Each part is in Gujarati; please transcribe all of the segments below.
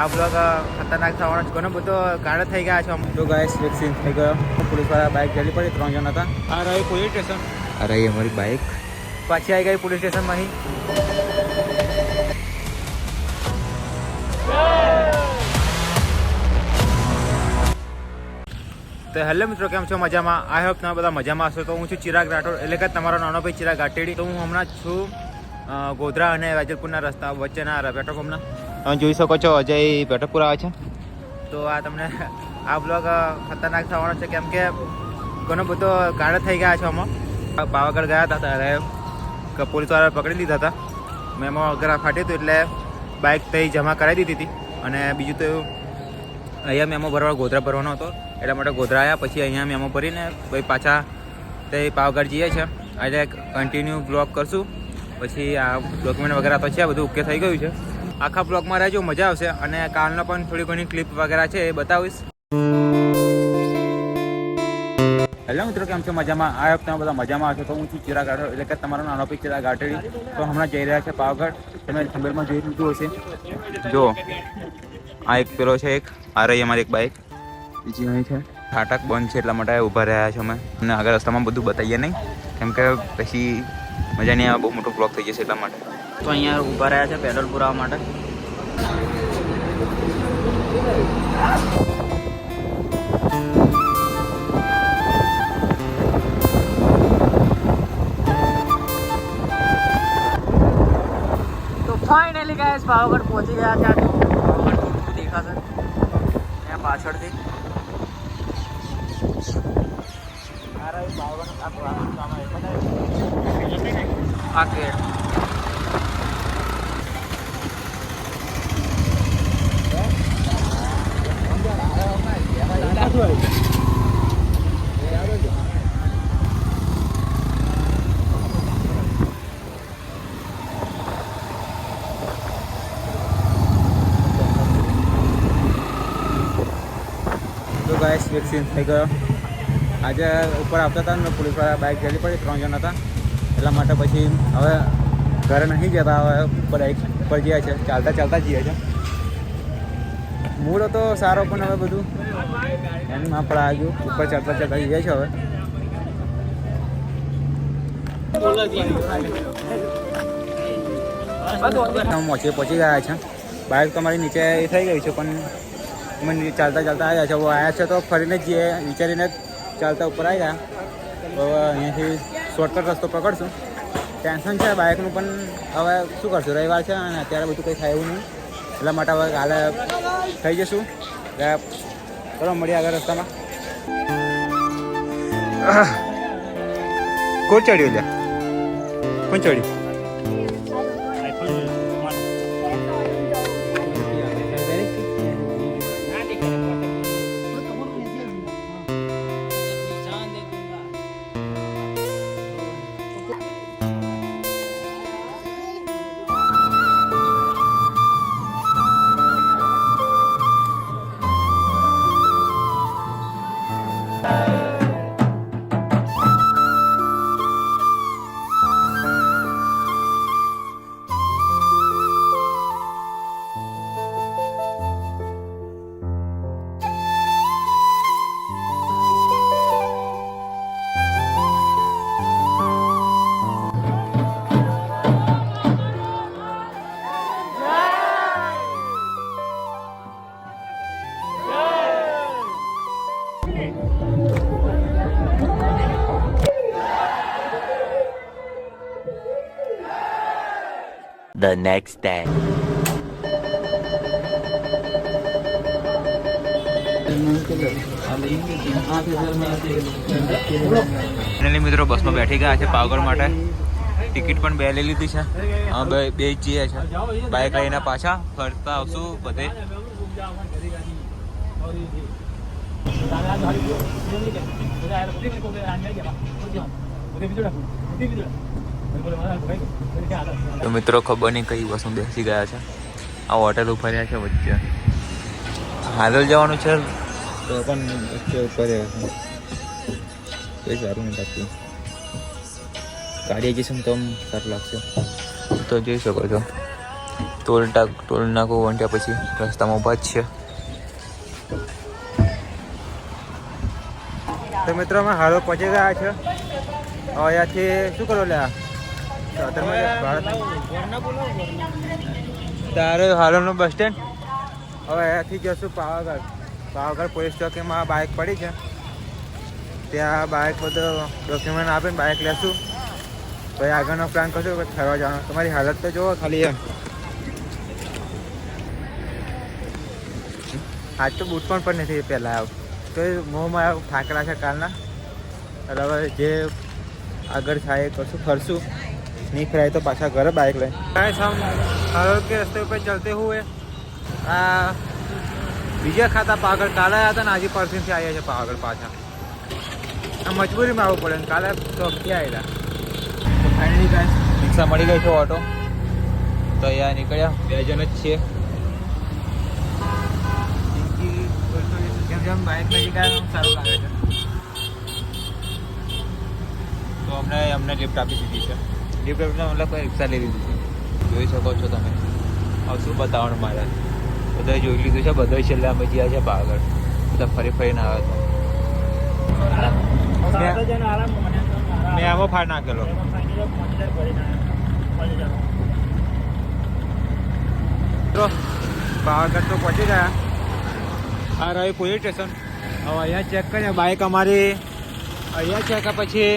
આ બ્લોગ ખતરનાક થવાનો ઘણો બધો ગાળો થઈ ગયા છે તો ગાઈસ વેક્સિન થઈ ગયો. પોલીસવાળા બાઇક જલી પડી ત્રણ જણ હતા. આ રહ્યું પોલીસ સ્ટેશન આ રહી અમારી બાઇક પાછી આવી ગઈ પોલીસ સ્ટેશનમાંથી તો હેલો મિત્રો કેમ છો? મજામાં? આઈ હોપ તમે બધા મજામાં હશો. તો હું છું ચિરાગ રાઠોડ એટલે કે તમારો નાનો ભાઈ ચિરાગ ગાટેડી તો હું હમણાં છું ગોધરા અને વાજલપુરના રસ્તા વચ્ચેના પેટ્રોલ પંપના તમે જોઈ શકો છો, અજય પેટ્રોલપુર આવે છે. તો આ તમને આ બ્લોગ ખતરનાક થવાનો છે, કેમ કે ઘણો બધો ગાળો થઈ ગયા છે આમાં. પાવાગઢ ગયા હતા ત્યારે પોલીસવાળા પકડી લીધા હતા. મેમો વગેરે ફાટ્યું હતું એટલે બાઇક તઈ જમા કરાવી દીધી હતી. અને બીજું તો અહીંયા મેમો ભરવા ગોધરા ભરવાનો હતો. એટલા માટે ગોધરા આવ્યા પછી અહીંયા મેમો ભરીને પછી પાછા તે પાવાગઢ જઈએ છે એટલે કન્ટિન્યુ બ્લોગ કરશું. પછી આ ડોક્યુમેન્ટ વગેરે તો છે, બધું ઓકે થઈ ગયું છે. આખા બ્લોગમાં રહેજો, મજા આવશે. અને કાલનો પણ થોડી ઘણી ક્લિપ વગેરે છે, એ બતાવીશ. હેલો મિત્રો, કેમ છો? મજામાં? આ વખતે બધા મજામાં આવશો તો હું છું ચિરા ગાઢો એટલે કે તમારો નાનો પી ચિરા ગાઠડી તો હમણાં જઈ રહ્યા છે પાવાગઢ. તમે થંબેલમાં જોઈ લીધું હશે. જો, આ એક પેલો છે એક. આ રહી અમારી એક બાઇક બીજી અહીં છે. ફાટક બંધ છે એટલા માટે ઊભા રહ્યા છે અમે. અને આગળ રસ્તામાં બધું બતાવીએ નહીં. કેમ કે પછી મજા નહીં આવે બહુ મોટો બ્લોક થઈ જશે એટલા માટે. તો અહીંયા ઊભા રહ્યા છે પેટ્રોલ પુરાવા માટે તો ફાઇનલી ગાઈસ પાવાગઢ પહોંચી ગયા છે આ જો પાવાગઢ થોડું દેખાશે ત્યાં પાછળથી આ રહ્યું પાવાગઢ આ પાવાગઢ સામે આ ગેટ તો વેક્સિન થઈ ગયો. આજે ઉપર આવતા હતા ને પોલીસવાળા બાઇક જલી પડી, ત્રણ જણ હતા. એટલા માટે પછી હવે ઘરે નહીં જતા, હવે બાઇક ઉપર જઈએ છે ચાલતા ચાલતા જઈએ છે મૂળ તો સારો, પણ હવે બધું એમ આપણે આવ્યું ઉપર ચાલતા ચાલતા જઈએ છે હવે. પહોંચી ગયા છે બાઇક તમારી નીચે એ થઈ ગઈ છે, પણ અમે ચાલતા ચાલતા આવ્યા છે. હવે આવ્યા છે તો ફરીને જઈએ. વિચારીને ચાલતા ઉપર આવ્યા. હવે અહીંયાથી શોર્ટકટ રસ્તો પકડશું. ટેન્શન છે બાઇકનું પણ હવે શું કરશું? રવિવાર છે અને અત્યારે બધું કંઈ થાય એવું નહીં. એટલા માટે હવે કાલે થઈ જશું. ચલો, મળીએ આગળ રસ્તામાં. કોણ ચડ્યું લે કોણ ચડ્યું? The next day. મિત્રો, બસમાં બેઠી ગયા છે પાવાગઢ માટે. ટિકિટ પણ બે લઈ લીધી છે. બે બે જઈએ છે. બાઇક લઈને પાછા ફરતા આવશું બધે. તો મિત્રો ખબર નહીં કઈ બસમાં બેસી ગયા છે. આ હોટેલ રહ્યા છે વચ્ચે. હાલ જવાનું છે? તો પણ વચ્ચે છે. કંઈ સારું નહીં લાગતું. ગાડી જઈશું તો સારું લાગશે. તો જોઈ શકો છો. ટોલ ટાક ટોલ નાકો વંટ્યા પછી રસ્તામાં ઊભા જ છે તો મિત્રો અમે હાલો પહોંચી ગયા છે. હવે અહીંયાથી શું કરો લે તારે હાલોનું બસ સ્ટેન્ડ? હવે અહીંયાથી જશું પાવાગઢ. પાવાગઢ પોલીસ ચોકીમાં બાઇક પડી છે. ત્યાં બાઇક બધું ડોક્યુમેન્ટ આપીને બાઇક લેશું. પછી આગળનો પ્લાન કરશું કે ફરવા જવાનો. તમારી હાલત તો જુઓ ખાલી એમ. આજ તો બૂટ પણ પણ નથી પહેલાં આવ. તો મોંમાં ઠાકરા છે કાલના. એટલે હવે જે આગળ થાય એ કરશું ફરશું. નહીં ફરાય તો પાછા ઘરે બાઇક લઈ હમ હરોડ કે રસ્તે ઉપર ચલતે હુએ આ બીજા ખાતા પાગળ કાલે આવ્યા હતા ને આજે પરસીથી આવ્યા છે પાગળ પાછા. આ મજબૂરીમાં આવવું પડે ને કાલે તો ક્યાં આવેલા ફાઇનલી રિક્ષા મળી ગઈ છે ઓટો તો અહીંયા નીકળ્યા બે જણ જ છીએ. જેમ બાઇક નજીક આવે સારું લાગે છે. તો અમને અમને લિફ્ટ આપી દીધી છે. લિફ્ટ આપીને મતલબ કોઈ રિક્ષા લઈ લીધી છે. જોઈ શકો છો તમે. હવે શું બતાવવાનું મારે? બધા જોઈ લીધું છે બધા છેલ્લે અમે ગયા છે પાગળ બધા ફરી ફરીને આવે તો મેં આવો ફાડ નાખેલો. પાવાગઢ તો પહોંચી ગયા. આ રહ્યું પોલીસ સ્ટેશન હવે અહીંયા ચેક કરીએ. બાઇક અમારી અહીંયા ચેક પછી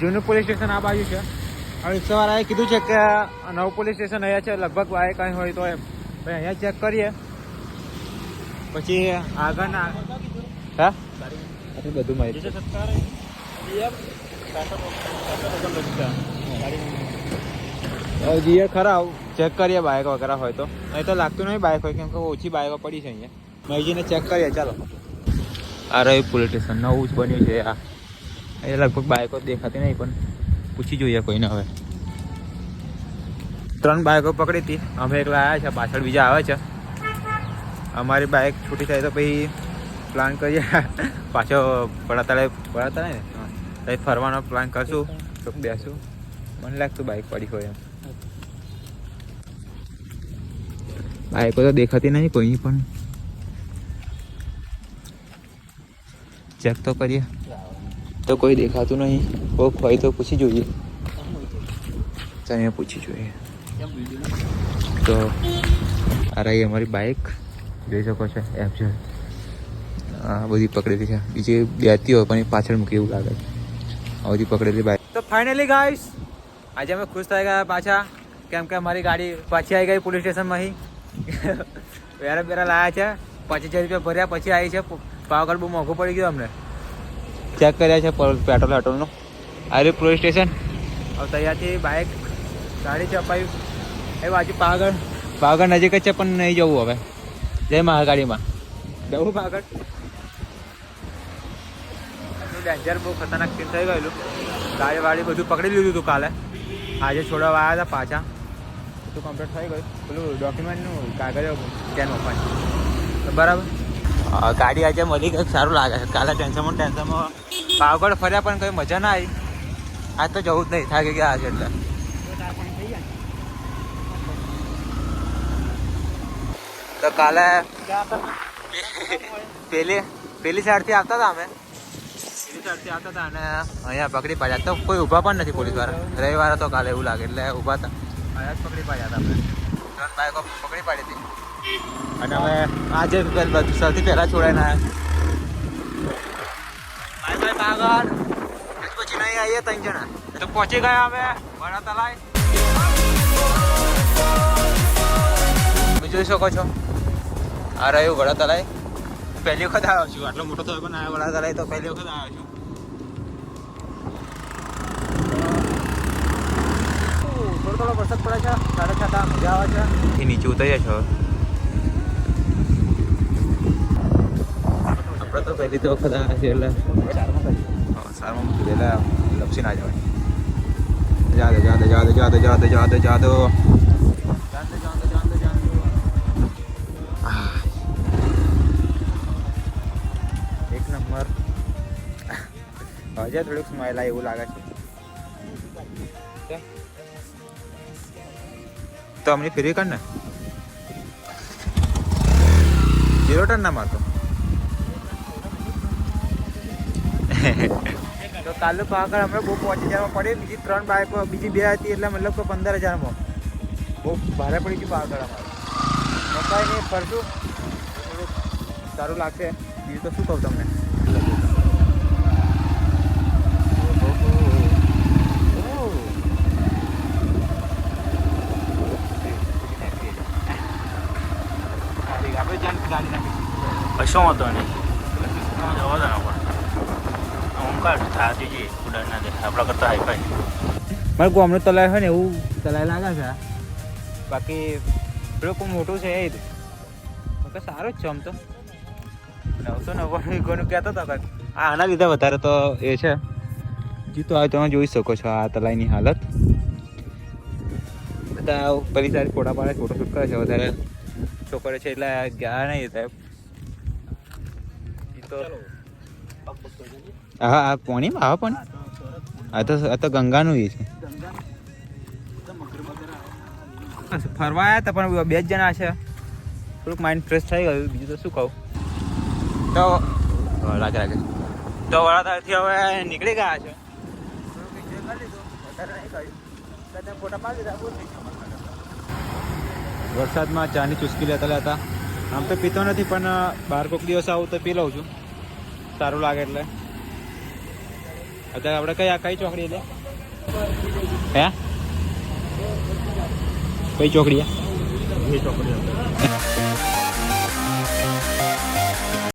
જૂનું પોલીસ સ્ટેશન આ બાજુ છે. હવે રિક્ષાવાળાએ કીધું છે કે નવું પોલીસ સ્ટેશન અહીંયા છે લગભગ બાઇક અહીં હોય તો એમ. ભાઈ અહીંયા ચેક કરીએ. પછી આગળના હા? બધું માહિતી. જઈએ ખરા ચેક કરીએ બાઇક વગેરે હોય તો. નહીં તો લાગતું નહીં બાઇક હોય, કેમ કે ઓછી બાઇકો પડી છે અહીંયા. મહીજીને ચેક કરીએ, ચાલો. આ રહ્યું પોલીસ સ્ટેશન નવું જ બન્યું છે આ. એ લગભગ બાઇકો દેખાતી નહીં, પણ પૂછી જોઈએ કોઈને હવે. ત્રણ બાઇકો પકડી હતી. અમે એકલા આવ્યા છે, પાછળ બીજા આવે છે. અમારી બાઇક છૂટી થાય તો પછી પ્લાન કરીએ. પાછો પડાતાળે પડાતા ને. ફરવાનો પ્લાન કરશું, તો બેસું. મને લાગતું બાઇક પડી હોય એમ. બાઇકો તો દેખાતી નહીં કોઈની પણ. ચેક તો કરીએ. તો કોઈ દેખાતું નહીં. કોક હોય તો પૂછી જોઈએ. ચાલો પૂછી જોઈએ. તો આ રહી અમારી બાઇક જોઈ શકો છો એપ છે આ બધી પકડેલી છે. બીજી બેતી હોય, પણ એ પાછળ મૂકી એવું લાગે છે. આ બધી પકડેલી બાઇક તો ફાઇનલી ગાઈસ આજે અમે ખુશ થઈ ગયા પાછા. કેમ કે અમારી ગાડી પાછી આવી ગઈ પોલીસ સ્ટેશનમાં અહીં વેરા બેરા લાયા છે. પચીસ હજાર રૂપિયા ભર્યા પછી આવી છે. પાવાગઢ બહુ મોંઘું પડી ગયું અમને. ચેક કર્યા છે પેટ્રોલ પેટ્રોલનું આ રહ્યું પોલીસ સ્ટેશન હવે તૈયારથી બાઇક ગાડી છે અપાયું. એ બાજુ પાવાગઢ. પાવાગઢ નજીક જ છે પણ નહીં જવું હવે. જય મહાગાડીમાં જવું પાવાગઢ. ડેન્જર બહુ ખતરનાક સીન થઈ ગયેલું. ગાડી વાડી બધું પકડી લીધું હતું કાલે. આજે છોડવા આવ્યા હતા પાછા. બધું કમ્પ્લીટ થઈ ગયું પેલું ડોક્યુમેન્ટનું કાગળ સ્કેન ઓપન બરાબર? ગાડી આજે મળી ગઈ, સારું લાગે છે. કાલે ટેન્શનમાં ટેન્શનમાં પાવગઢ ફર્યા પણ કંઈ મજા ના આવી. આજ તો જવું જ નહીં, થાકી ગયા આજે એટલે. તો કાલે પેલી પેલી સાઈડથી આવતા હતા અમે. સાઈડથી આવતા હતા અને અહીંયા પકડી પાડ્યા. તો કોઈ ઊભા પણ નથી પોલીસવાળા. રવિવારે તો કાલે એવું લાગે, એટલે ઊભા હતા. અહીંયા જ પકડી પાડ્યા હતા અમે ત્રણ બાઈકો પકડી પાડી હતી. અને હવે આજે સૌથી પહેલા છોડાઈને આવ્યા બાય પછી નહીં આવીએ ત્રણ જણા. તો પહોંચી ગયા અમે. વડા તલાય તમે જોઈ શકો છો. આ રહ્યું વડા તલાય પહેલી વખત આવ્યો છું. આટલો મોટો થયો પણ આવ્યો વડા તલાય તો પહેલી વખત આવ્યો છું. થોડો થોડો વરસાદ પડે છે સાડા છતાં મજા આવે છે. એ નીચે ઉતર્યા છો આપણે તો પહેલી તો વખત આવ્યા છે એટલે સારમાં મૂકી લપસી ના જવાય. જા દે જા દે જા દે જા દે જા દે જા દે જા દે એક નંબર. હજે થોડુંક સ્માઈલ આવે એવું લાગે છે. ને. ઝીરો ટન ના મારતો. તો કાલુ પાકડ અમે બહુ પહોંચી હજારમાં પડે. બીજી ત્રણ બાઇકો બીજી બે હતી એટલે મતલબ કે પંદર હજારમાં. બહુ ભારે પડી ગયું પાકડ અમારે. કાંઈ નહીં ફરશું થોડુંક સારું લાગશે. બીજું તો શું કહું તમને આપણે જાણ ગાડી નાખી કશો વાંધો નહીં જવા દો ઓમકાર થાતી જઈએ ઉડાન ના દે. આપણા કરતા હાઈ ફાઈ મારે ગામનું તલાવ હોય ને એવું તલાય લાગે છે. બાકી પેલું કોઈ મોટું છે એ જ. તો સારું જ છે આમ તો. નવસો નવ્વાણું કોનું કહેતો હતો કાંઈક. આ આના લીધે વધારે તો એ છે. જીતો આવે તમે જોઈ શકો છો આ તલાઈની હાલત. બધા પેલી સારી ફોટા પાડે ફોટોશૂટ કરે છે વધારે છોકરો છે એટલે ગયા નહીં સાહેબ તો હા આ પોણીમાં આવે પણ? આ તો આ તો ગંગાનું એ છે. ફરવા આવ્યા હતા પણ બે જ જણા છે. થોડુંક માઇન્ડ ફ્રેશ થઈ ગયું. બીજું તો શું કહું? તો લાગે લાગે તો વડાતાથી હવે નીકળી ગયા છે. વરસાદમાં ચાની ચુસ્કી લેતા લેતા. આમ તો પીતો નથી પણ બાર કોક દિવસ આવું તો પી લઉં છું. સારું લાગે એટલે. અત્યારે આપણે કઈ કઈ ચોકડી એટલે હે? કઈ ચોકડી ચોકડી